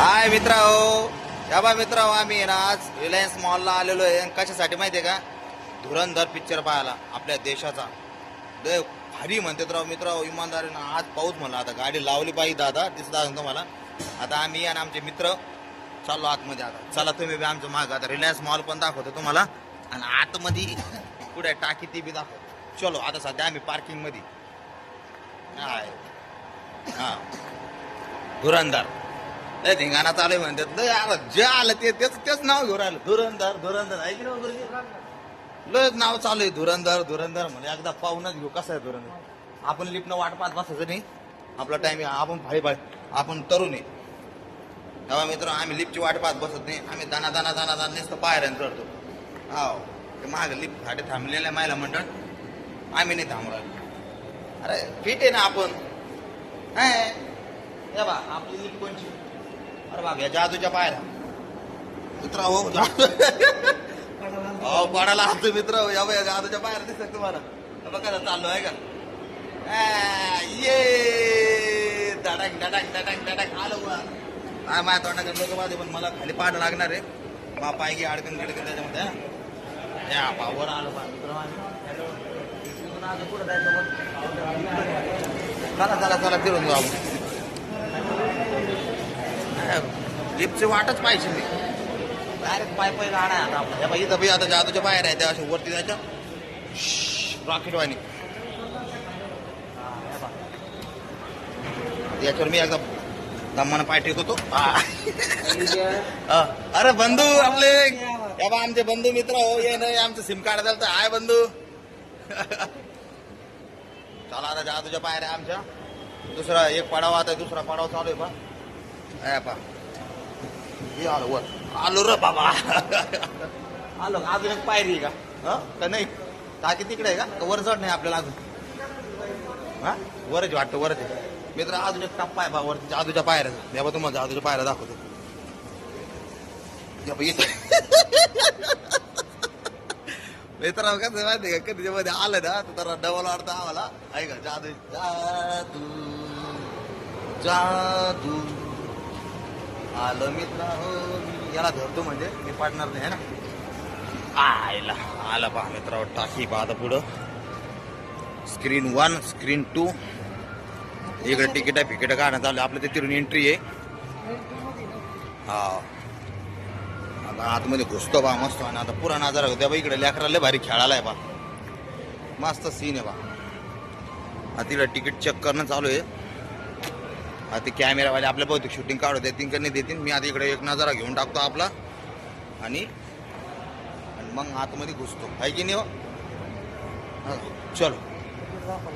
हाय मित्र हो या बा मित्र आम्ही आहे ना आज रिलायन्स मॉलला आलेलो आहे. कशासाठी माहिती आहे का? धुरंधर पिक्चर पाहायला आपल्या देशाचा. दे भारी म्हणतात राव मित्र इमानदारीनं आज पाऊस म्हणला. आता गाडी लावली पाहिजे दादा तिथं दाखवतो तुम्हाला. आता आम्ही आणि आमचे मित्र चाललो आतमध्ये आता. चला तुम्ही बी आमचं माग. आता रिलायन्स मॉल पण दाखवतो तुम्हाला. आणि आतमध्ये कुठे टाकी ती बी दाखवतो चलो आता सध्या आम्ही पार्किंगमध्ये हाय. हा. धुरंधर. लय धिंगाणा चालू आहे म्हणतात. लय आलं जे आलं ते तेच तेच नाव घेऊन राहिलं. धुरंधर धुरंधर. ऐकलं वगैरे लयच नाव चालू आहे. धुरंधर धुरंधर म्हणजे एकदा पाहूनच घेऊ. कसं आहे धुरंधर? आपण लिपणं वाट पाहत बसायचं नाही. आपला टाइम आपण भाई भाई आपण तरुण आहे. तेव्हा मित्र आम्ही लिपची वाट पाहत बसत नाही. आम्ही दाना दाना दाना दाना नेसतो पायऱ्यान चढतो. हाव. ते माग लिपसाठी थांबलेल्या मायला म्हणतात आम्ही नाही थांबणार. अरे फिट आहे ना आपण. हे या बा आपली लिप कोणची? अरे बाप या जादूच्या पायऱ्या मित्र हो. अहो पडायला आमचे मित्र हो, या बा या जादूच्या पायऱ्या दिसतात तुम्हाला. बघा ना, चाललो आहे का? ये. धडक धडक धडक धडक. आलो काय माझ्या तोंडाकडे लोक माझे पण मला खाली पाठ लागणार आहे. बा पाय अडकन गिडकन त्याच्यामध्ये? या पावर आलो बा मित्र माझे. कुठं जायचं? चला चला चला फिरून जाऊ लिफ्टची वाटच पाहिजे मी डायरेक्ट पाय पाय आहे आता आपला. या बाई इथं बी आता जादूच्या बाहेर आहे त्या अशा वरती जायच्या. रॉकेट वाणी. याच्यावर मी एकदा दमानं पाय टेकतो होतो अरे बंधू आपले. या बा आमचे बंधू मित्र हो ये नाही आमचं सिम कार्ड झालं तर. हाय बंधू. चला आता जादूच्या पायऱ्या आमच्या. दुसरा एक पडावा आता दुसरा पडावा चालू आहे पा आहे पा हे आलो वर. आलो रे बाबा. आलो अजून एक पायरी का? हं? का नाही? टाकी तिकडे आहे का? का वर चढ नाही आपल्याला अजून? हा? वरच वाटतं वरच. मित्र अजून एक टप्पा आहे बा वरती जादूच्या पायऱ्या या बा तुम्हाला जादूच्या पायऱ्या दाखवतो. मित्रांनो कसं माहिती का? कधी मध्ये आलं ना तर जरा डबल वाटतं आम्हाला. ऐका जादू जादू जादू. आलं मित्र. हो मी याला धरतो म्हणजे. मी पाडणार नाही है ना? आयला आला पहा मित्रावर हो, टाकी पाहता पुढं. स्क्रीन वन स्क्रीन टू इकडे तिकीट आहे फिकीट काढण्यात आलं. आपलं ते तिरून एंट्री आहे. हा आता आतमध्ये घुसतो बा मस्त. आणि आता पुरा नजारा होत्या. बा इकडे लेकराला भारी खेळायला आहे बा मस्त सीन आहे बा तिकडे तिकीट चेक करणं चालू आहे. आता ते कॅमेरावाले आपल्या बहुतेक शूटिंग काढू देतील का नाही देतील. मी आता इकडे एक नजारा घेऊन टाकतो आपला. आणि आणि मग आतमध्ये घुसतो. आहे की नाही हो? चलो.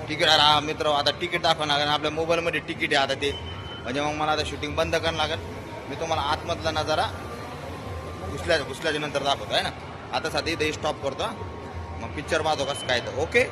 तिकीट अरे मित्र आता तिकीट दाखवा लागेल. आपल्या मोबाईलमध्ये तिकीट आहे आता ते. म्हणजे मग मला आता शूटिंग बंद करावं लागेल. मी तुम्हाला आतमधला नजारा घुसल्या घुसल्याच्या नंतर दाखवतो आहे ना? आता साधी इथे स्टॉप करतो मग पिक्चर पाहतो कसं काय तर. ओके